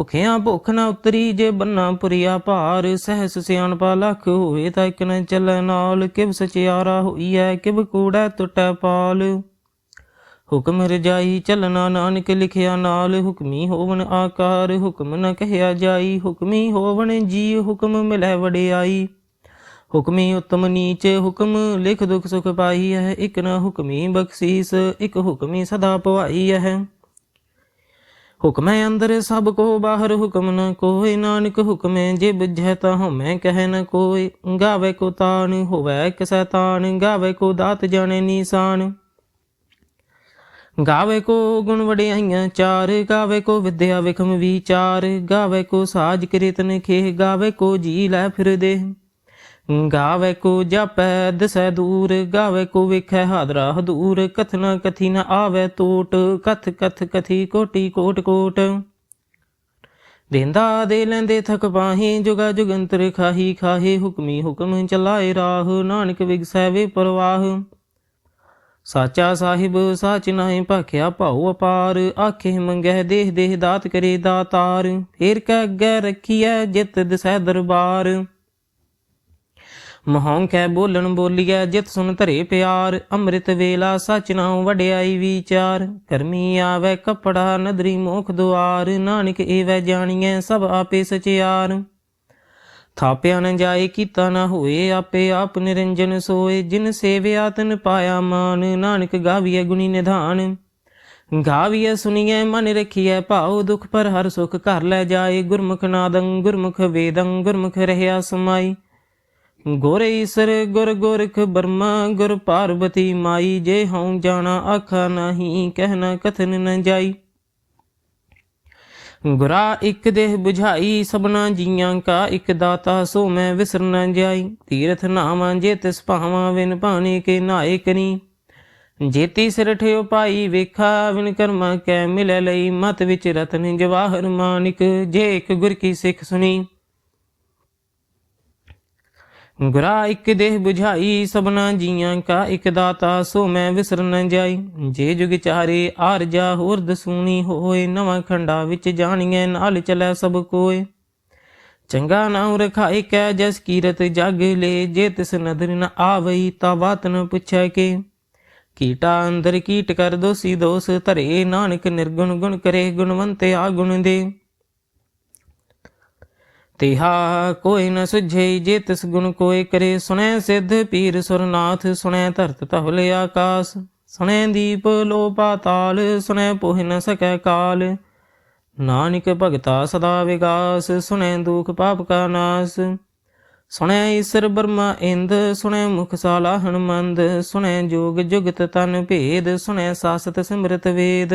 ਭੁਖਿਆਂ ਭੁੱਖ ਨਾ ਉਤਰੀ ਜੇ ਬੰਨਾ ਪੁਰੀਆ ਭਾਰ। ਸਹਿਸ ਸਿਆਣਪਾ ਲੱਖ ਹੋਏ ਤਾਂ ਇਕ ਨ ਚੱਲੈ ਨਾਲ। ਕਿਵ ਸਚਿਆਰਾ ਹੋਈਐ, ਕਿਵ ਕੂੜੈ ਟੁੱਟੈ ਪਾਲ। ਹੁਕਮ ਰਜਾਈ ਚੱਲਣਾ ਨਾਨਕ ਲਿਖਿਆ ਨਾਲ। ਹੁਕਮੀ ਹੋਵਨ ਆਕਾਰ, ਹੁਕਮ ਨ ਕਹਿਆ ਜਾਈ। ਹੁਕਮੀ ਹੋਵਣ ਜੀ ਹੁਕਮ ਮਿਲੈ ਵਡਿਆਈ। ਹੁਕਮੀ ਉਤਮ ਨੀਚ, ਹੁਕਮ ਲਿਖ ਦੁਖ ਸੁਖ ਪਾਈ ਹੈ ਇਕ ਨ ਹੁਕਮੀ ਬਖਸ਼ੀਸ, ਇਕ ਹੁਕਮੀ ਸਦਾ ਪਵਾਈ ਹੈ ਹੁਕਮੈ ਅੰਦਰ ਸਭ ਕੋ, ਬਾਹਰ ਹੁਕਮ ਨ ਕੋਈ। ਨਾਨਕ ਹੁਕਮੈ ਜੇ ਬੁਝੈ ਤਾ ਹਉਮੈ ਕਹਿ ਨ ਕੋਇ ਗਾਵੇ ਕੋ ਤਾਣ ਹੋਵੇ ਕਿਸੈ ਤਾਨ ਗਾਵੇ ਕੋ ਦਾਤ ਜਾਣੇ ਨੀਸਾਨ। ਗਾਵੇ ਕੋ ਗੁਣ ਵਡਿਆਈਆਂ ਚਾਰ, ਗਾਵੇ ਕੋ ਵਿਦਿਆ ਵਿਖਮ ਵਿਚਾਰ। ਗਾਵੇ ਕੋ ਸਾਜ ਕਿਰਤਨ ਖੇਹ ਗਾਵੇ ਕੋ ਜੀ ਲੈ ਫਿਰ ਦੇ ਗਾਵੇ ਕੋ ਜਪੈ, ਦਸੈ ਦੂਰ, ਗਾਵੇ ਕੋ ਵੇਖੈ ਹਾਦਰਾ ਹਦੂਰ, ਕਥਨਾ ਕਥੀ ਨ ਆਵੇ ਟੋਟ ਕਥ ਕਥ ਕਥੀ ਕੋਟੀ ਕੋਟ ਕੋਟ। ਦੇਂਦਾ ਦੇ ਲੈਂਦੇ ਥਕ ਪਾਹੀ, ਜੁਗਾ ਜੁਗੰਤਰ ਖਾਹੀ ਖਾਹੇ, ਹੁਕਮੀ ਹੁਕਮ ਚਲਾਏ ਰਾਹ, ਨਾਨਕ ਵਿਗਸੈ ਵੇ ਪਰਵਾਹ। ਸਾਚਾ ਸਾਹਿਬ, ਸਾਚ ਨਾਹੀਂ ਭਖਿਆ ਭਾਉ ਅਪਾਰ, ਆਖੇ ਮੰਗਹਿ ਦੇਹ ਦੇਹ ਦਾਤ ਕਰੇ ਦਾਤਾਰ, ਫੇਰ ਕੈ ਅੱਗੇ ਰੱਖੀਐ ਜਿਤ ਦਸੈ ਦਰਬਾਰ। ਮਹੋਂ ਕੈ ਬੋਲਣ ਬੋਲੀਐ, ਜਿਤ ਸੁਨ ਧਰੇ ਪਿਆਰ, ਅੰਮ੍ਰਿਤ ਵੇਲਾ ਸਚ ਨਾਉ ਵਡਿਆਈ ਵਿਚਾਰ। ਕਰਮੀ ਆਵੇ ਕਪੜਾ, ਨਦਰੀ ਮੋਖ ਦੁਆਰ, ਨਾਨਕ ਏਵੈ ਜਾਣੀਐ ਸਭ ਆਪੇ ਸਚਿਆਰ। ਥਾਪਿਆ ਨ ਜਾਏ, ਕੀਤਾ ਨ ਹੋਏ, ਆਪੇ ਆਪ ਨਿਰੰਜਨ ਸੋਏ। ਜਿਨ ਸੇਵਿਆ, ਤਨ ਪਾਇਆ ਮਾਨ, ਨਾਨਕ ਗਾਵੀਐ ਗੁਣੀ ਨਿਧਾਨ। ਗਾਵੀਐ ਸੁਣੀਐ ਮਨ ਰਖੀਐ ਭਾਉ, ਦੁਖ ਪਰ ਹਰ ਸੁਖ ਘਰ ਲੈ ਜਾਏ। ਗੁਰਮੁਖ ਨਾਦੰ, ਗੁਰਮੁਖ ਵੇਦੰ, ਗੁਰਮੁਖ ਰਹਿਆ ਸਮਾਈ। ਗੋਰੇ ਈਸਰ, ਗੁਰ ਗੋਰਖ ਬਰਮਾ, ਗੁਰ ਪਾਰਵਤੀ ਮਾਈ, ਜੇ ਹਉ ਜਾਣਾ ਆਖਾ ਨਹੀਂ ਕਹਿਣਾ ਕਥਨ ਨ ਜਾਈ। ਗੁਰਾ ਇੱਕ ਦੇਹ 부ਝਾਈ ਸਭਨਾ ਜੀਆਂ ਕਾ ਇੱਕ ਦਾਤਾ, ਸੋ ਮੈਂ ਵਿਸਰ ਨ ਜਾਈ। ਤੀਰਥ ਨਾਵਾਂ ਜੇ ਤਿਸ ਭਾਵਾਂ, ਵਿਨ ਭਾਣੇ ਕੇ ਨਾਏ ਕਰੀ। ਜੇਤੀ ਸਿਰ ਠਿਓ ਪਾਈ, ਵੇਖਾ ਵਿਨ ਕਰਮਾ ਕੈ ਮਿਲੈ ਲਈ। ਮਤ ਵਿੱਚ ਰਤਨ ਜਵਾਹਰ ਮਾਨਿਕ, ਜੇ ਇੱਕ ਗੁਰ ਕੀ ਸਿੱਖ ਸੁਣੀ। ਗੁਰਾ ਇੱਕ ਦੇਹ 부ਝਾਈ ਸਭਨਾ ਜੀਆਂ ਕਾ ਇੱਕ ਦਾਤਾ, ਸੋ ਮੈਂ ਵਿਸਰ ਨ ਜਾਈ। ਜੇ ਜੁਗ ਚਾਰੇ ਆਰਜਾ ਹੋਰ ਦਸੂਣੀ ਹੋਏ, ਨਵਾਂ ਖੰਡਾ ਵਿੱਚ ਜਾਣੀਐ, ਨਾਲ ਚਲੈ ਸਭ ਕੋਏ। ਚੰਗਾ ਨਾਉ ਰਖਾਇ ਕੈ, ਜਸ ਕੀਰਤ ਜਗ ਲੈ, ਜੇ ਤਿਸ ਨਦਰ ਨ ਆਵਈ, ਤਾ ਬਾਤ ਨ ਪੁੱਛੈ ਕੇ। ਕੀਟਾ ਅੰਦਰ ਕੀਟ ਕਰ ਦੋਸੀ ਦੋਸ, ਧਰੇ ਨਾਨਕ ਨਿਰਗੁਣ ਗੁਣ ਕਰੇ, ਗੁਣਵੰਤੇ ਆ ਗੁਣ ਦੇ। ਤਿਹਾ ਕੋਈ ਨ ਸੁਝੇ, ਜੇ ਤਿਸ ਗੁਣ ਕੋਇ ਕਰੇ, ਸੁਣੈ ਸਿੱਧ ਪੀਰ ਸੁਰਨਾਥ, ਸੁਣੈ ਧਰਤ ਧਵਲ ਆਕਾਸ। ਸੁਣੈ ਦੀਪ ਲੋ ਪਾਤਾਲ ਸੁਣੈ ਪੋਹਿ ਨ ਸਕੈ ਕਾਲ। ਨਾਨਕ ਭਗਤਾ ਸਦਾ ਵਿਗਾਸ, ਸੁਣੈ ਦੁਖ ਪਾਪ ਕਾ ਨਾਸ। ਸੁਣੈ ਈਸਰ ਬਰਮਾ ਇੰਦ, ਸੁਣੈ ਮੁਖ ਸਾਲਾ ਹਨਮੰਦ ਸੁਣੈ ਜੋਗ ਜੁਗਤ ਤਨ ਭੇਦ, ਸੁਣੈ ਸਾਸਤ ਸਿਮਰਤ ਵੇਦ।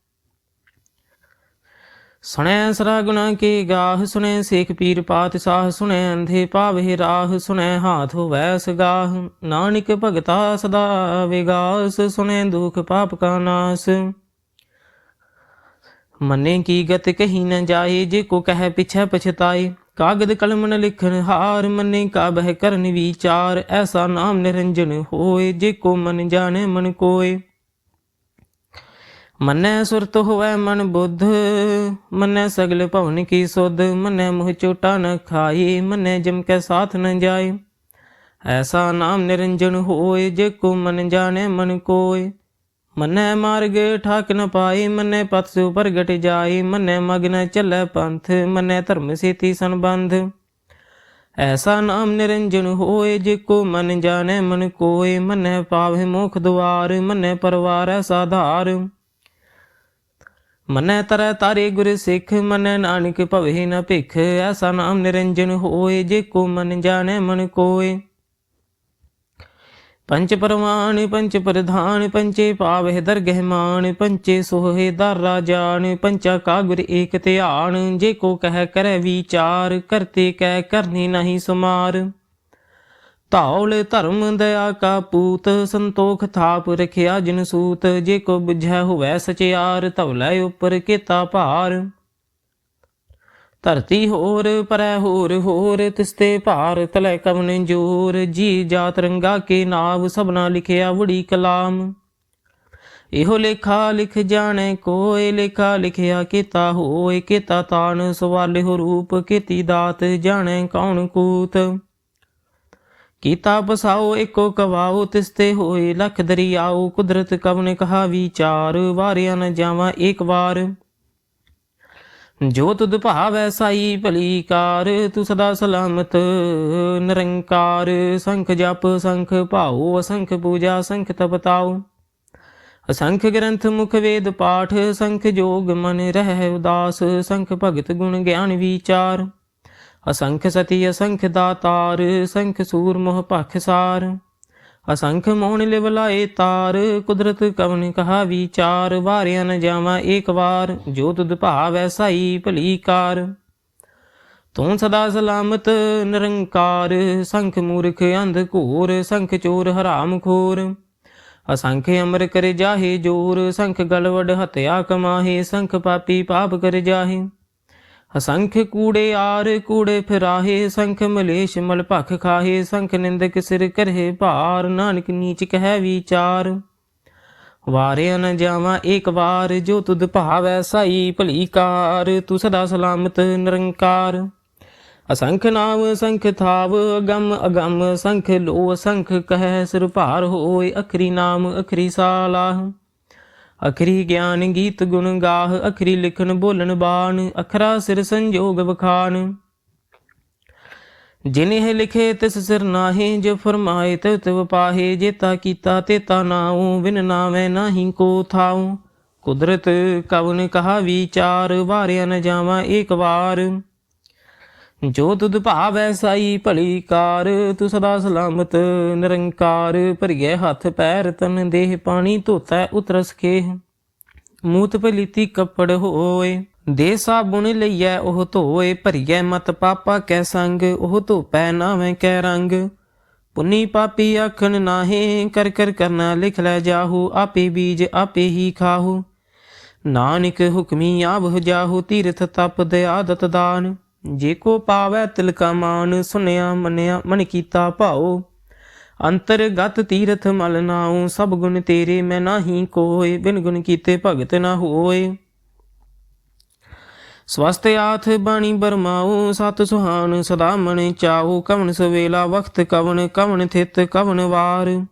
ਸੁਣੈ ਸਰਾ ਗੁਣਾ ਕੀ ਗਾਹ, ਸੁਣੈ ਸੇਖ ਪੀਰ ਪਾਤ ਸਾਹ ਸੁਣੈ ਅੰਧੇ ਪਾਵੇ ਰਾਹ, ਸੁਣੈ ਹਾਥ ਹੋਵੈ ਸਗਾਹ ਨਾਨਕ ਭਗਤਾ ਸਦਾ ਵਿਗਾਸ, ਸੁਣੈ ਦੁਖ ਪਾਪ ਕਾ ਨਾਸ। ਮੰਨੇ ਕੀ ਗਤ ਕਹੀ ਨ ਜਾਏ, ਜੇ ਕੋ ਕਹਿ ਪਿਛੈ ਪਛਤਾਏ। ਕਾਗਦ ਕਲਮ ਨ ਲਿਖਨ ਹਾਰ, ਮੰਨੇ ਕਾ ਬਹਿ ਕਰਨ ਵਿਚਾਰ। ਐਸਾ ਨਾਮ ਨਿਰੰਜਨ ਹੋਏ, ਜੇ ਕੋ ਮਨ ਜਾਣੇ ਮਨ ਕੋਏ। ਮੰਨੈ ਸੁਰਤ ਹੋਵੈ ਮਨ ਬੁੱਧ, ਮੰਨੈ ਸਗਲ ਭਵਨ ਕੀ ਸੁਧ, ਮੰਨੈ ਮੁਹ ਚੋਟਾ ਨ ਖਾਈ, ਮੰਨੈ ਜਮ ਕੈ ਸਾਥ ਨ ਜਾਏ ਐਸਾ ਨਾਮ ਨਿਰੰਜਨ ਹੋਏ, ਜੇ ਕੋ ਮਨ ਜਾਣੇ ਮਨ ਕੋਏ। ਮੰਨੈ ਮਾਰਗ ਠਾਕ ਨ ਪਾਈ, ਮੰਨੈ ਪਥ ਸੁ ਪ੍ਰਗਟ ਜਾਈ, ਮੰਨੈ ਮਗਨ ਨ ਚੱਲੈ ਪੰਥ, ਮੰਨੈ ਧਰਮ ਸੇਤੀ ਸੰਬੰਧ। ਐਸਾ ਨਾਮ ਨਿਰੰਜਨ ਹੋਏ, ਜੇ ਕੋ ਮਨ ਜਾਣੇ ਮਨ ਕੋਏ, ਮੰਨੈ ਪਾਵੇ ਮੁਖ ਦੁਆਰ, ਮੰਨੈ ਪਰਵਾਰ ਐਸਾ ਧਾਰ ਮਨੈ ਤਰੈ ਤਾਰੇ ਗੁਰ ਸਿੱਖ, ਮਨੈ ਨਾਨਕ ਭਵੇ ਨ ਭਿਖ, ਐਸਾ ਨਾਮ ਨਿਰੰਜਨ ਹੋਏ, ਜੇ ਕੋ ਮਨ ਜਾਣੈ ਮਨ ਕੋਏ। ਪੰਚ ਪਰਵਾਨ, ਪੰਚ ਪ੍ਰਧਾਨ, ਪੰਚੇ ਪਾਵਹਿ ਦਰਗਹਿ ਮਾਨ, ਪੰਚੇ ਸੋਹੇ ਦਰ ਰਾਜਾਨ ਪੰਚਾ ਕਾ ਗੁਰ ਏਕ ਧਿਆਨ, ਜੇ ਕੋ ਕਹਿ ਕਰੈ ਵਿਚਾਰ, ਕਰਤੇ ਕਹਿ ਕਰਨੀ ਨਹੀਂ ਸੁਮਾਰ। ਧੌਲ ਧਰਮ ਦਇਆ ਕਾ ਪੂਤ, ਸੰਤੋਖ ਥਾਪ ਰਖਿਆ ਜਿਨ ਸੂਤ, ਜੇ ਕੋ ਬੁਝੈ ਹੋਵੈ ਸਚਿਆਰ, ਧੌਲੇ ਉਪਰ ਕੀਤਾ ਭਾਰ। ਧਰਤੀ ਹੋਰ, ਪਰੈ ਹੋਰ ਹੋਰ ਤਿਸਤੇ ਭਾਰ, ਤਲੇ ਕਵਨ ਜੋਰ, ਜੀ ਜਾਤ ਰੰਗਾ ਕੇ ਨਾਮ ਸਭਨਾ ਲਿਖਿਆ ਵੜੀ ਕਲਾਮ। ਇਹੋ ਲੇਖਾ ਲਿਖ ਜਾਣੇ ਕੋਏ ਲੇਖਾ ਲਿਖਿਆ ਕੀਤਾ ਹੋਏ ਕੀਤਾ ਤਾਨ, ਸਵਾਲੇ ਹੋ ਰੂਪ ਕੀਤੀ ਦਾਤ, ਜਾਣੇ ਕੌਣ ਕੂਤ। ਕੀਤਾ ਬਸਾਓ ਏਕੋ ਕਵਾਓ ਤਿਸਤੇ ਹੋਏ ਲਖ ਦਰਿਆਓ, ਕੁਦਰਤ ਕਵਨ ਕਹਾ ਵਿਚਾਰ ਵਾਰਿਆ ਨ ਜਾਵਾਂ ਏਕ ਵਾਰ। ਜੋ ਤੁਧ ਭਾਵੈ ਸਾਈ ਭਲੀ ਕਾਰ ਤੂੰ ਸਦਾ ਸਲਾਮਤ, ਨਿਰੰਕਾਰ। ਸੰਖ ਜਪ, ਸੰਖ ਭਾਉ, ਅਸੰਖ ਪੂਜਾ, ਸੰਖ ਤਪਤਾਉ ਅਸੰਖ ਗ੍ਰੰਥ ਮੁਖ ਵੇਦ ਪਾਠ, ਸੰਖ ਜੋਗ ਮਨ ਰਹਿ ਉਦਾਸ, ਸੰਖ ਭਗਤ ਗੁਣ ਗਿਆਨ ਵਿਚਾਰ। ਅਸੰਖ ਸਤੀ, ਅਸੰਖ ਦਾਤਾਰ ਸੰਖ ਸੂਰ ਮੋਹ ਭਖ ਸਾਰ। ਅਸੰਖ ਮੋਹਣ ਲਿਵਲਾਏ ਤਾਰ, ਕੁਦਰਤ ਕਵਨ ਕਹਾ ਵਿਚਾਰ, ਵਾਰਿਆ ਨ ਜਾਵਾਂ ਏਕ ਵਾਰ, ਜੋ ਤੁਧ ਭਾਵੈ ਸਾਈ ਭਲੀ ਕਾਰ। ਤੂੰ ਸਦਾ ਸਲਾਮਤ, ਨਿਰੰਕਾਰ, ਸੰਖ ਮੂਰਖ ਅੰਧ ਘੋਰ, ਸੰਖ ਚੋਰ ਹਰਾਮ ਖੋਰ। ਅਸੰਖ ਅਮਰ ਕਰ ਜਾਹੇ ਜੋਰ, ਸੰਖ ਗਲਵੜ ਹਤਿਆ ਕਮਾਹੇ, ਸੰਖ ਪਾਪੀ ਪਾਪ ਕਰ ਜਾਹੇ। ਅਸੰਖ ਕੂੜੇ ਆਰ ਕੂੜੇ ਫਿਰਾਹੇ, ਸੰਖ ਮਲੇਸ਼ ਮਲ ਭਖ ਖਾਹੇ, ਸੰਖ ਨਿੰਦਕ ਸਿਰ ਕਰਹੇ ਭਾਰ, ਨਾਨਕ ਨੀਚ ਕਹਿ ਵਿਚਾਰ। ਵਾਰਿਆ ਨ ਜਾਵਾਂ ਏਕ ਵਾਰ, ਜੋ ਤੁਧ ਭਾਵੈ ਸਾਈ ਭਲੀ ਕਾਰ, ਤੂੰ ਸਦਾ ਸਲਾਮਤ ਨਿਰੰਕਾਰ। ਅਸੰਖ ਨਾਮ ਸੰਖ ਥਾਵ, ਅਗੰਮ ਅਗੰਮ, ਸੰਖ ਲੋ ਸੰਖ ਕਹਿ, ਸਿਰ ਭਾਰ ਹੋਏ ਅਖਰੀ ਨਾਮ ਅਖਰੀ ਸਾਲਾਹ ਅਖਰੀ ਗਿਆਨ ਗੀਤ ਗੁਣ ਗਾਹ, ਅਖਰੀ ਲਿਖਣ ਬੋਲਣ ਬਾਣ, ਅਖਰਾ ਸਿਰ ਸੰਜੋਗ ਵਖਾਨ ਜਿਨਿਹ ਲਿਖੇ ਤਿਸ ਸਿਰ ਨਾਹੀ, ਜੋ ਫਰਮਾਏ ਤਿਵ ਤਿਵ ਪਾਹੇ ਜੇਤਾ ਕੀਤਾ ਤੇਤਾ ਨਾਉ ਵਿਨ ਨਾਵੇਂ ਨਾਹੀ ਕੋ ਥਾਉ। ਕੁਦਰਤ ਕਵਨ ਕਹਾ ਵਿਚਾਰ, ਵਾਰਿਆ ਨ ਜਾਵਾਂ ਏਕ ਵਾਰ। ਜੋ ਤੁਧ ਭਾਵੈ ਸਾਈ ਭਲੀ ਕਾਰ, ਤੂੰ ਸਦਾ ਸਲਾਮਤ, ਨਿਰੰਕਾਰ ਭਰੀਏ ਹੱਥ ਪੈਰ, ਤਨ ਦੇਹ ਪਾਣੀ ਧੋਤਾ ਉਤਰਸ ਕੇ। ਮੂਤ ਪਲੀਤੀ ਕੱਪੜ ਹੋਏ, ਦੇ ਸਾਬੁਣ ਲਈਐ ਉਹ ਧੋਏ, ਭਰੀਐ ਮਤ ਪਾਪਾ ਕੈ ਸੰਗ, ਉਹ ਧੋਪੈ ਨਾਵੇਂ ਕੈ ਰੰਗ। ਪੁੰਨੀ ਪਾਪੀ ਆਖਣ ਨਾਹੇ, ਕਰ ਕਰ ਕਰਨਾ ਲਿਖ ਲੈ ਜਾਹੂ, ਆਪੇ ਬੀਜ ਆਪੇ ਹੀ ਖਾਹੂ। ਨਾਨਕ ਹੁਕਮੀ ਆਵਹ ਜਾਹੂ, ਤੀਰਥ ਤਪ ਦੇ ਆਦਤ ਦਾਨ। ਜੇ ਕੋ ਪਾਵੈ ਤਿਲਕਾ ਮਾਨ ਸੁਨਿਆ ਮੰਨਿਆ, ਮਨ ਕੀਤਾ ਭਾਉ। ਅੰਤਰਗਤ ਤੀਰਥ ਮਲ ਨਾਉ, ਸਭ ਗੁਣ ਤੇਰੇ ਮੈਂ ਨਾਹੀ ਕੋਏ, ਬਿਨ ਗੁਣ ਕੀਤੇ ਭਗਤ ਨਾ ਹੋਏ। ਸਵਸਤ ਆਥ ਬਾਣੀ ਬਰਮਾਉ, ਸਤ ਸੁਹਾਨ ਸਦਾ ਮਨ ਚਾਉ ਕਵਨ ਸਵੇਲਾ ਵਖਤ ਕਵਣ ਕਵਣ ਥਿਤ ਕਵਣ ਵਾਰ।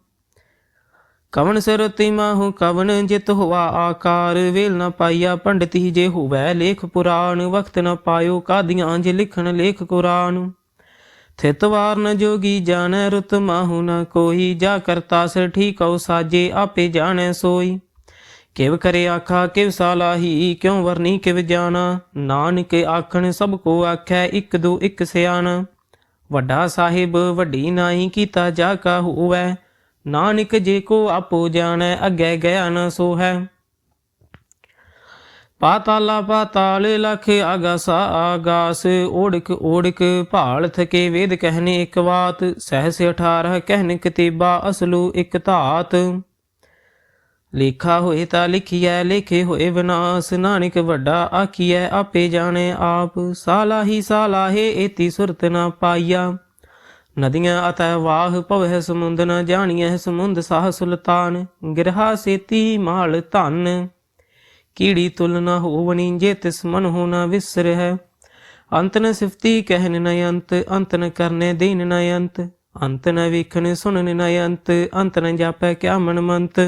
ਕਵਨ ਸਰਤੀ ਮਾਹੂ ਕਵਨ ਜਿਤ ਹੋਆ ਆਕਾਰ। ਵੇਲ ਨ ਪਾਇਆ ਪੰਡਤੀ ਜੇ ਹੋਵੈ ਲੇਖ ਪੁਰਾਣ। ਵਕਤ ਨ ਪਾਇਓ ਕਾਦੀਆਂ ਜੇ ਲਿਖਣ ਲੇਖ ਕੁਰਾਨ। ਥਿਤ ਨ ਜੋਗੀ ਜਾਣੈ ਰੁਤ ਮਾਹੂ ਨ ਕੋਈ। ਜਾ ਕਰਤਾ ਸ ਠੀਕਉ ਸਾਜੇ ਆਪੇ ਜਾਣੈ ਸੋਈ। ਕਿਵ ਕਰੇ ਆਖਾ, ਕਿਵ ਸਾਲਾਹੀ ਕਿਉ ਵਰਨੀ ਕਿਵ ਜਾਣਾ। ਨਾਨਕ ਆਖਣ, ਸਭ ਕੋ ਆਖੈ, ਇੱਕ ਦੋ ਇੱਕ ਸਿਆਣ। ਵੱਡਾ ਸਾਹਿਬ, ਵੱਡੀ ਨਾਹੀ ਕੀਤਾ ਜਾ ਕਾ ਹੋਵੈ। ਨਾਨਕ ਜੇ ਕੋ ਆਪੋ ਜਾਣੈ, ਅੱਗੇ ਗਿਆ ਨ ਸੋ ਹੈ ਪਾਤਾਲਾ ਪਾਤਾਲ ਲਖ ਆਗਾਸਾ ਆਗਾਸ, ਓੜਕ ਓੜਕ ਭਾਲ ਥਕੇ ਵੇਦ ਕਹਿਨੇ ਇੱਕ ਬਾਤ ਸਹਸ 18 ਕਹਿਨ ਕਤੀਬਾ ਅਸਲੂ ਇੱਕ ਧਾਤ। ਲੇਖਾ ਹੋਏ ਤਾਂ ਲਿਖੀਐ, ਲੇਖੇ ਹੋਏ ਵਿਨਾਸ਼, ਨਾਨਕ ਵੱਡਾ ਆਖੀਐ, ਆਪੇ ਜਾਣੇ ਆਪ, ਸਾਲਾਹੀ ਸਾਲਾਹੇ ਏਤੀ ਸੁਰਤ ਨਾ ਪਾਈਆ। ਨਦੀਆਂ ਅਤੈ ਵਾਹ ਭਵਹਿ ਸਮੁੰਦ ਨ ਜਾਣੀਐ ਸਮੁੰਦ ਸਾਹ ਸੁਲਤਾਨ, ਗਿਰਹਾ ਸੇਤੀ ਮਾਲ ਧਨ। ਕੀੜੀ ਤੁਲ ਨ ਹੋਵਣੀ, ਜੇ ਤਿਸ ਮਨ ਹੋ ਨ ਵਿਸਰਹਿ। ਅੰਤ ਨ ਸਿਫਤੀ ਕਹਿਨ ਨ ਅੰਤ ਅੰਤ ਨ ਕਰਨੇ ਦੀਨ ਨ ਅੰਤ। ਅੰਤ ਨ ਵੇਖਣ ਸੁਣਨ ਨ ਅੰਤ ਅੰਤ ਨ ਜਾਪੈ ਕਿਆ ਮਨ ਮੰਤ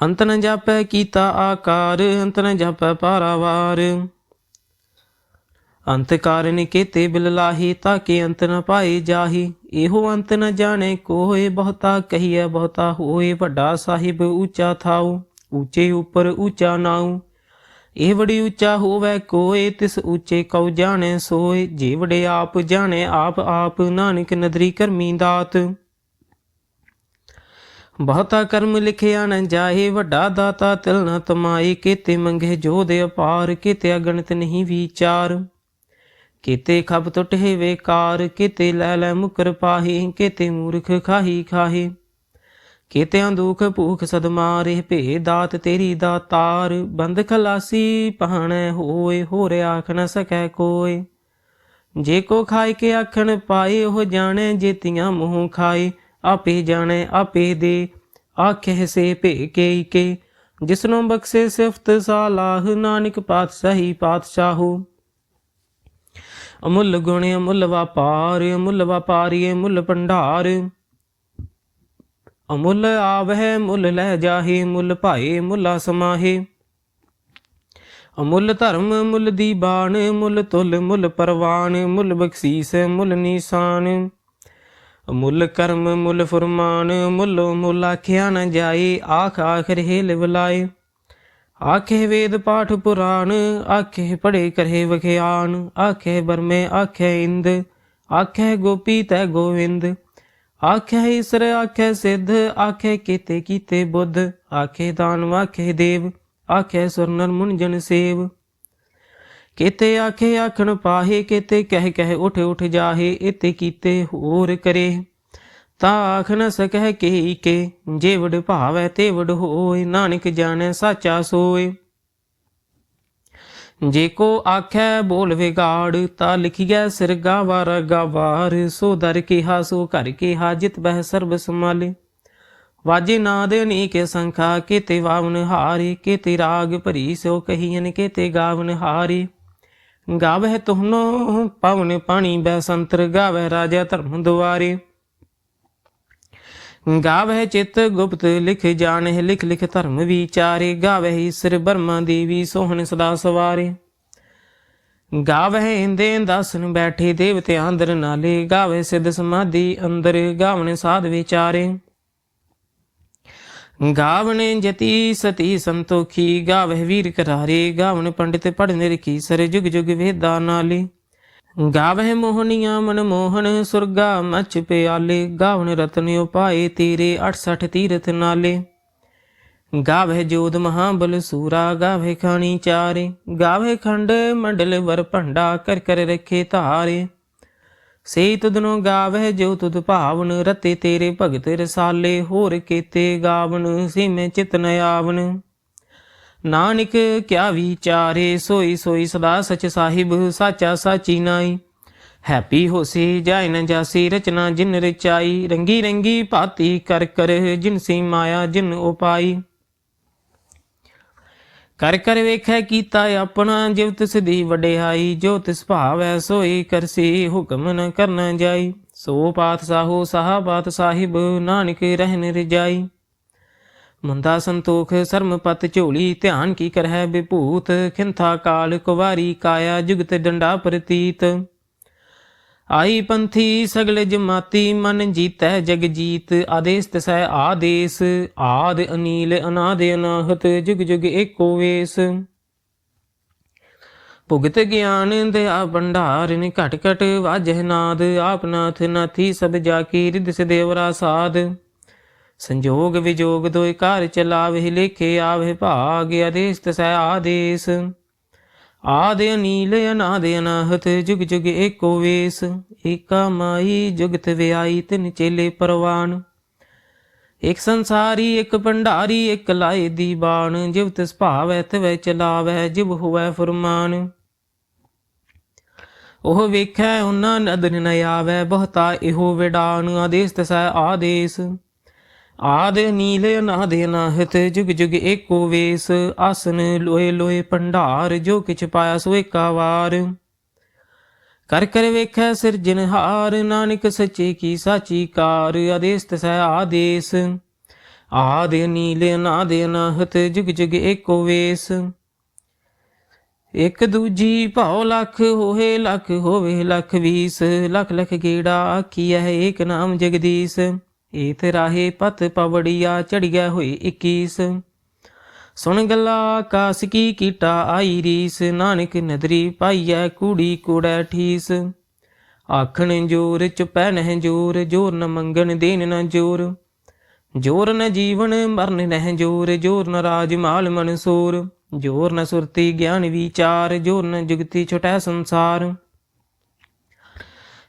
ਅੰਤ ਨ ਜਾਪੈ ਕੀਤਾ ਆਕਾਰ, ਅੰਤ ਨ ਜਾਪੈ ਪਾਰਾਵਾਰ। ਅੰਤ ਕਾਰਨ ਕੀਤੇ ਬਿਲ ਲਾਹੀ, ਤਾਂ ਕਿ ਅੰਤ ਨ ਪਾਏ ਜਾਹੀ। ਇਹੋ ਅੰਤ ਨ ਜਾਣੇ ਕੋਏ ਬਹੁਤਾ, ਕਹੀਐ ਬਹੁਤਾ ਹੋਏ ਵੱਡਾ ਸਾਹਿਬ ਉੱਚਾ ਥਾਉ। ਉੱਚੇ ਉੱਪਰ ਉੱਚਾ ਨਾਉ। ਇਹ ਵੜੀ ਉੱਚਾ ਹੋਵੇ ਕੋਏ, ਤਿਸ ਉੱਚੇ ਕਉ ਜਾਣੈ ਸੋਏ। ਜੇ ਵੜੇ ਆਪ ਜਾਣੇ, ਆਪ ਆਪ ਨਾਨਕ ਨਦਰੀ ਕਰਮੀ ਦਾਤ। ਬਹੁਤਾ ਕਰਮ ਲਿਖਿਆ ਨ ਜਾਏ, ਵੱਡਾ ਦਾਤਾ ਤਿਲ ਨ ਤਮਾਏ। ਕੀਤੇ ਮੰਗੇ ਜੋ ਦੇ ਅਪਾਰ, ਕੀਤੇ ਅਗਣਤ ਨਹੀਂ ਵਿਚਾਰ। ਕੀਤੇ ਖਬ ਟੁੱਟੇ ਵੇਕਾਰ ਕਿਤੇ ਲੈ ਲੈ ਮੁਕਰ ਪਾਹੀ, ਕਿਤੇ ਮੂਰਖ ਖਾਹੀ ਖਾਹੀ। ਕੀਤਿਆਂ ਦੁਖ ਭੂਖ ਸਦਮਾ ਮਾਰੇ ਭੇ ਦਾਤ ਤੇਰੀ ਦਾਤਾਰ ਬੰਦ ਖਲਾਸੀ ਪਹਾਣੈ ਹੋਏ, ਹੋਰ ਆਖ ਨ ਸਕੈ ਕੋਏ। ਜੇ ਕੋ ਖਾਏ ਕੇ ਆਖਣ ਪਾਏ, ਉਹ ਜਾਣੈ ਜੇਤੀਆਂ ਮੂੰਹ ਖਾਏ। ਆਪੇ ਜਾਣੈ, ਆਪੇ ਦੇ ਆਖੇ ਸੇ ਭੇ ਕੇ ਕੇ। ਜਿਸਨੂੰ ਬਖਸ਼ੇ ਸਿਫਤ ਸਾਲਾਹ, ਨਾਨਕ ਪਾਤਸ਼ਾਹੀ ਪਾਤਸ਼ਾਹੂ। ਅਮੁੱਲ ਗੁਣ ਅਮੁੱਲ ਵਪਾਰ, ਅਮੁੱਲ ਵਪਾਰੀ ਮੁੱਲ ਭੰਡਾਰ। ਅਮੁੱਲ ਆਵਹਿ ਮੁੱਲ ਲੈ ਜਾਹੇ ਮੁੱਲ ਭਾਏ ਮੁੱਲਾ ਸਮਾਹੇ। ਅਮੁੱਲ ਧਰਮ ਮੁੱਲ ਦੀ ਬਾਣ ਮੁੱਲ ਤੁਲ ਮੁੱਲ ਪਰਵਾਨ ਮੁੱਲ ਬਖਸ਼ੀਸ ਮੁੱਲ ਨਿਸ਼ਾਨ। ਅਮੁੱਲ ਕਰਮ ਮੁੱਲ ਫਰਮਾਨ ਮੁੱਲ ਮੁੱਲ ਆਖਿਆ ਨ ਜਾਏ ਆਖ ਆਖ ਰਹੇ ਲਿਵਲਾਏ ਆਖੇ ਵੇਦ ਪਾਠ ਪੁਰਾਣ, ਆਖੇ ਪੜੇ ਕਰੇ ਵਖਿਆਨ, ਆਖੇ ਬਰਮੇ, ਆਖੇ ਇੰਦ, ਆਖੇ ਗੋਪੀ ਤੈ ਗੋਵਿੰਦ, ਆਖੇ ਈਸਰ, ਆਖੇ ਸਿੱਧ, ਆਖੇ ਕੀਤੇ ਕੀਤੇ ਬੁੱਧ, ਆਖੇ ਦਾਨ ਆਖੇ ਦੇਵ, ਆਖੇ ਸੁਰਨਰ ਮੁਨ ਜਨ ਸੇਵ। ਕੀਤੇ ਆਖੇ ਆਖਣ ਪਾਹੇ, ਕੀਤੇ ਕਹਿ ਕਹਿ ਉਠ ਉਠ ਜਾਹੇ ਇਤੇ ਕੀਤੇ ਹੋਰ ਕਰੇ। ਤਾ ਆਖ ਨ ਸਕਹਿ ਕੇ ਕੇ, ਜੇ ਭਾਵੈ ਤੇਵੜ ਹੋਏ, ਨਾਨਕ ਜਾਣੈ ਸਾਚਾ ਸੋਏ। ਜੇ ਕੋ ਆਖੈ ਬੋਲ ਵਿਗਾੜ, ਤਾ ਲਿਖਿਐ ਸਿਰ ਗਾਵਾਰ ਗਾਵਾਰ। ਸੋ ਦਰ ਕਿਹਾ, ਸੋ ਘਰ ਕਿਹਾ, ਜਿਤ ਬਹਿ ਸਰਬ ਸਮਾਲੇ ਵਾਜੇ ਨਾਦ ਅਨੇਕ ਸੰਖਾ, ਕੀਤੇ ਵਾਵਨ ਹਾਰੀ, ਕੀਤੇ ਰਾਗ ਭਰੀ ਸੋ ਕਹੀਨ ਕੀਤੇ ਗਾਵਨ ਹਾਰੀ। ਗਾਵਹਿ ਤੁਹਨੋ, ਪਵਨ ਪਾਣੀ ਬੈ ਸੰਤਰ ਗਾਵੈ ਰਾਜਾ ਧਰਮ ਦੁਆਰੇ। ਗਾਵਹਿ ਚਿਤ ਗੁਪਤ ਲਿਖ ਜਾਣਹਿ, ਲਿਖ ਲਿਖ ਧਰਮ ਵਿਚਾਰੇ। ਗਾਵਹਿ ਸਿਰ ਬਰਮਾ ਦੇਵੀ ਸੋਹਣ ਸਦਾ ਸਵਾਰੇ। ਗਾਵਹਿ ਇੰਦੇ ਦਸਨ ਬੈਠੇ ਦੇਵਤੇ ਅੰਦਰ ਨਾਲੇ। ਗਾਵੇ ਸਿੱਧ ਸਮਾਧੀ ਅੰਦਰ ਗਾਵਣ ਸਾਧ ਵਿਚਾਰੇ। ਗਾਵਣ ਜਤੀ ਸਤੀ ਸੰਤੋਖੀ। ਗਾਵਹਿ ਵੀਰ ਕਰਾਰੇ। ਗਾਵਣ ਪੰਡਿਤ ਪੜਨ ਰਖੀ ਸਰ ਜੁਗ ਜੁਗ ਵੇਦਾ ਨਾਲੇ। ਗਾਵਹਿ ਮੋਹਨੀਆਂ ਮਨ ਮੋਹਨ, ਸੁਰਗਾ ਮਚ ਪਿਆਲੇ, ਗਾਵਣ ਰਤਨ ਉਪਾਏ, ਤੇਰੇ 68 ਤੀਰਥ ਨਾਲੇ। ਗਾਵਹਿ ਜੋਦ ਮਹਾਬਲ ਸੂਰਾ, ਗਾਵਹਿ ਖਾਣੀ ਚਾਰੇ। ਗਾਵਹਿ ਖੰਡ ਮੰਡਲ ਵਰ ਭੰਡਾ, ਕਰ ਕਰ ਰਖੇ ਧਾਰੇ। ਸੇ ਤੁਧਨੋ ਗਾਵਹਿ ਜੋ ਤੁਧ ਭਾਵਨ, ਰਤੇ ਤੇਰੇ ਭਗਤ ਰਸਾਲੇ। ਹੋਰ ਕੀਤੇ ਗਾਵਨ, ਸੀਮੇ ਚਿਤ ਨ ਆਵਨ। ਨਾਨਕ ਕਿਆ ਵਿਚਾਰੇ ਸੋਈ ਸੋਈ ਸਦਾ ਸਚ ਸਾਹਿਬ ਸਾਚਾ ਸਾਚੀ ਨਾਈ ਹੈਪੀ ਹੋਸੀ ਜਾਇ ਨ ਜਾਸੀ ਰਚਨਾ ਜਿਨ ਰਚਾਈ। ਰੰਗੀ ਰੰਗੀ ਭਾਤੀ ਕਰ ਕਰ ਜਿਨ ਸੀ ਮਾਇਆ ਜਿਨ ਉਪਾਈ ਕਰ ਕਰ ਵੇਖੈ ਕੀਤਾ ਆਪਣਾ ਜਿਵ ਤਿਸ ਦੀ ਵਡਿਆਈ। ਜੋ ਤਿਸ ਭਾਵੈ ਸੋਈ ਕਰਸੀ ਹੁਕਮ ਨ ਕਰਨ ਜਾਈ। ਸੋ ਪਾਤ ਸਾਹੋ ਸਾਹ ਬਾਤ ਸਾਹਿਬ ਨਾਨਕ ਰਹਿਨ ਰਜਾਈ। ਮੁੰਦਾ ਸੰਤੋਖ ਸਰਮ ਪਤ ਝੋਲੀ ਧਿਆਨ ਕੀ ਕਰਹਿ ਬਿਭੂਤ ਖਿੰਥਾ ਕਾਲ ਕੁਵਾਰੀ ਕਾਇਆ ਜੁਗਤ ਡੰਡਾ ਪ੍ਰਤੀਤ। ਆਈ ਪੰਥੀ ਸਗਲ ਜਮਾਤੀ, ਮਨ ਜੀਤੈ ਜਗ ਜੀਤ ਆਦੇਸ ਤਸੈ ਆਦੇਸ, ਆਦ ਅਨੀਲ ਅਨਾਦ ਅਨਾਹਤ, ਜੁਗ ਜੁਗ ਏਕੋ ਵੇਸ। ਭੁਗਤ ਗਿਆਨ ਦਇਆ ਭੰਡਾਰਨ, ਘਟ ਘਟ ਵਾਜਹਿ ਨਾਦ ਆਪਨਾਥ ਨਾਥੀ ਸਭ ਜਾ ਕੀ ਰਿਦ ਸਦੇਵਰਾ ਸਾਧ ਸੰਜੋਗ ਵਿਜੋਗ ਦੋਇ ਘਰ ਚਲਾਵੇ ਲੇਖੇ ਆਵੇ ਭਾਗ ਆਦੇਸ ਤਸੈ ਆਦੇਸ। ਆਦ ਅਨੀਲ ਅਨਾਦ ਅਨਾਹਤ ਜੁਗ ਜੁਗ ਏਕੋ ਵੇਸ, ਏਕਾ ਮਾਈ ਜੁਗਤ ਵਿਆਈ ਤਿਨ ਚੇਲੇ ਪਰਵਾਨ। ਇਕ ਸੰਸਾਰੀ, ਇਕ ਭੰਡਾਰੀ, ਇਕ ਲਾਏ ਦੀ ਬਾਣ ਜਿਵ ਤਿਸ ਭਾਵੈ ਤਵੈ ਚਲਾਵੈ, ਜਿਵ ਹੋਵੈ ਫਰਮਾਨ। ਉਹ ਵੇਖੈ ਉਹਨਾਂ ਨਦਨ ਨ ਆਵੈ, ਬਹੁਤਾ ਇਹੋ ਵਿਡਾਨ ਆਦੇਸ ਤਸੈ ਆਦੇਸ। ਆਦ ਨੀਲ ਅਨਾਦ ਅਨਾਹਤ ਜੁਗ ਜੁਗ ਏਕੋ ਵੇਸ, ਆਸਨ ਲੋਏ ਲੋਏ ਭੰਡਾਰ, ਜੋ ਕਿਛ ਪਾਇਆ ਸੋ ਏਕਾ ਵਾਰ। ਕਰ ਕਰ ਵੇਖੈ ਸਿਰਜਨਹਾਰ ਨਾਨਕ ਸੱਚੇ ਕੀ ਸਾਚੀ ਕਾਰ ਆਦੇਸ ਤਸੈ ਆਦੇਸ। ਆਦ ਨੀਲ ਅਨਾਦ ਅਨਾਹਤ ਜੁਗ ਜੁਗ ਏਕੋ ਵੇਸ। ਇਕ ਦੂਜੀ ਭਾਉ ਲੱਖ ਹੋਏ, ਲੱਖ ਹੋਵੇ ਲੱਖ ਵੀਸ। ਲੱਖ ਲੱਖ ਗੇੜਾ ਆਖੀਐ ਏਕ ਨਾਮ ਜਗਦੀਸ਼। ਏਥ ਰਾਹੇ ਪਤ ਪਵੜੀਆ ਚੜੀਐ ਹੋਈ 21 ਸੁਣ ਗੱਲਾ ਆਕਾਸ ਕੀ ਕੀਟਾ ਆਈ ਰੀਸ, ਨਾਨਕ ਨਦਰੀ ਪਾਈਐ ਕੂੜੀ ਕੂੜੈ ਠੀਸ। ਆਖਣ ਜੋਰ ਚੁਪੈ ਨਹਿ ਜੋਰ ਜੋਰ ਨ ਮੰਗਣ ਦੇਨ ਨ ਜੋਰ। ਜੋਰ ਨ ਜੀਵਨ ਮਰਨ ਨਹਿ ਜੋਰ ਜੋਰ ਨ ਰਾਜ ਮਾਲ ਮਨਸੂਰ ਜੋਰ ਨ ਸੁਰਤੀ ਗਿਆਨ ਵਿਚਾਰ, ਜੋਰ ਨ ਜੁਗਤੀ ਛਟੈ ਸੰਸਾਰ।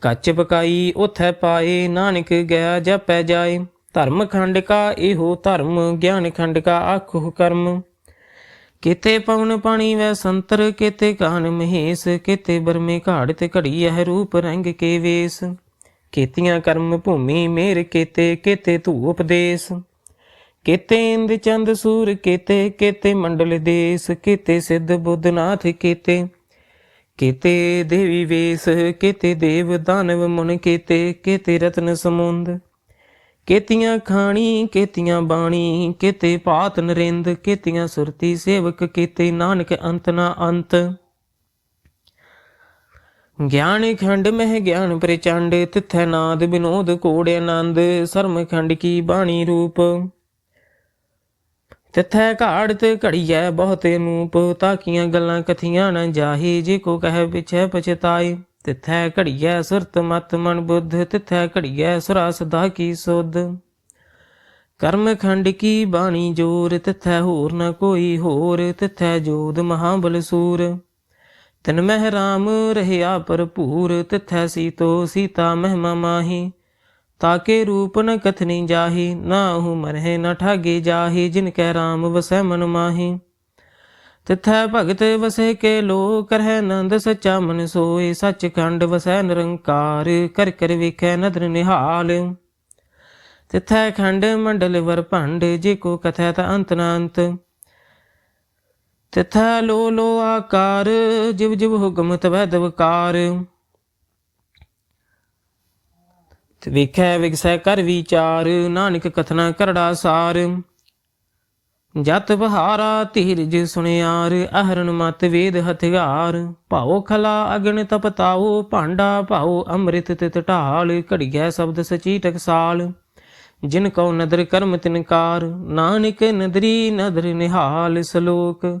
ਕੱਚ ਪਕਾਈ, ਉਥੈ ਪਾਏ, ਨਾਨਕ ਗਿਆ ਜਪੈ ਜਾਏ। ਧਰਮ ਖੰਡ ਕਾ ਇਹੋ ਧਰਮ, ਗਿਆਨ ਖੰਡ ਕਾ ਆਖੋ ਕਰਮ। ਕਿਤੇ ਪਵਨ ਪਾਣੀ ਵੈ ਸੰਤਰ, ਕਿਤੇ ਕਾਨ ਮਹੇਸ਼, ਕਿਤੇ ਬਰਮੇ ਘਾੜ ਤੇ ਘੜੀ ਹੈ ਰੂਪ ਰੰਗ ਕੇ ਵੇਸ। ਕੀਤੀਆਂ ਕਰਮ ਭੂਮੀ ਮੇਰ ਕਿਤੇ ਕਿਤੇ ਧੂ ਉਪਦੇਸ਼। ਕੀਤੇ ਇੰਦ ਚੰਦ ਸੂਰ ਕਿਤੇ ਕਿਤੇ ਮੰਡਲ ਦੇਸ, ਕਿਤੇ ਸਿੱਧ ਬੁੱਧਨਾਥ ਕਿਤੇ। ਕਿਤੇ ਦੇਵੀ ਵੇਸ, ਕਿਤੇ ਦੇਵ ਦਾਨਵ ਮਨ ਕਿਤੇ ਕਿਤੇ ਰਤਨ ਸਮੁੰਦ। ਕੇਤੀਆਂ ਖਾਣੀ, ਕੇਤੀਆਂ ਬਾਣੀ, ਕਿਤੇ ਪਾਤ ਨਰਿੰਦ, ਕੇਤੀਆਂ ਸੁਰਤੀ ਸੇਵਕ, ਕੀਤੇ ਨਾਨਕ ਅੰਤ ਨਾ ਅੰਤ। ਗਿਆਨ ਖੰਡ ਮਹਿ ਗਿਆਨ ਪ੍ਰਚੰਡ, ਤਿਥੈ ਨਾਦ ਬਿਨੋਦ ਕੋੜ ਆਨੰਦ ਸਰਮ ਖੰਡ ਕੀ ਬਾਣੀ ਰੂਪ। ਤਿਥੈ ਘਾੜ ਤੇ ਘੜੀਐ ਬਹੁਤੇ ਨੂਪ ਤਾਕੀਆਂ ਗੱਲਾਂ ਕਥੀਆਂ ਨ ਜਾਹੀ, ਜੇ ਕੋ ਕਹੈ ਪਿਛੈ ਪਛਤਾਈ। ਤਿਥੈ ਘੜੀਐ ਸੁਰਤ ਮਤ ਮਨ ਬੁੱਧ, ਤਿਥੈ ਘੜੀਐ ਸੁਰਾ ਸਦਾ ਕੀ ਸੁਧ। ਕਰਮ ਖੰਡ ਕੀ ਬਾਣੀ ਜੋਰ, ਤਿਥੈ ਹੋਰ ਨ ਕੋਈ ਹੋਰ, ਤਿਥੈ ਜੋਦ ਮਹਾਬਲ ਸੂਰ। ਤਨ ਮਹਿ ਰਾਮ, ਰਹਿਆ ਭਰਪੂਰ, ਤਿਥੈ ਸੀਤੋ ਸੀਤਾ ਮਹਿਮਾ ਮਾਹੀ। ਤਾਕੇ ਰੂਪ ਨ ਕਥਨੀ ਜਾਹੀ, ਨਾ ਹੂ ਮਰਹਿ ਨ ਠਾਗੇ ਜਾਹੀ, ਜਿਨ ਕੈ ਰਾਮ ਵਸੈ ਮਨ ਮਾਹੀ। ਤਿਥੈ ਭਗਤ ਵਸੇ ਕੇ ਲੋ ਕਰਹਿ ਨੰਦ ਸਚਾ ਮਨ ਸੋਏ, ਸੱਚ ਖੰਡ ਵਸੈ ਨਿਰੰਕਾਰ, ਕਰ ਕਰ ਵੇਖੈ ਨਦਰ ਨਿਹਾਲ। ਤਿਥੈ ਖੰਡ ਮੰਡਲ ਵਰ ਭੰਡ, ਜੇ ਕੋ ਕਥੈ ਤਾ ਅੰਤ ਨ ਅੰਤ। ਤਿਥੈ ਲੋ ਲੋ ਆਕਾਰ, ਜਿਵ ਜਿਵ ਹੁਕਮ ਤਵੈ ਦਵਕਾਰ ਤੇ ਵੇਖੈ ਵਿਗਸੈ ਕਰ ਵਿਚਾਰ, ਨਾਨਕ ਕਥਨਾ ਕਰੜਾ ਸਾਰ। ਜਤ ਬਹਾਰਾ ਧੀਰਜ ਸੁਣਿਆਰ ਅਹਰਨ ਮਤ ਵੇਦ ਹਥਿਆਰ। ਭਾਉ ਖਲਾ ਅਗਨ ਤਪਤਾਉ ਭਾਂਡਾ ਭਾਉ ਅੰਮ੍ਰਿਤ ਤਿਤ ਢਾਲ। ਘੜੀਐ ਸ਼ਬਦ ਸਚੀ ਟਕਸਾਲ ਜਿਨ ਕਉ ਨਦਰ ਕਰਮ ਤਿਨਕਾਰ, ਨਾਨਕ ਨਦਰੀ ਨਦਰ ਨਿਹਾਲ ਸਲੋਕ।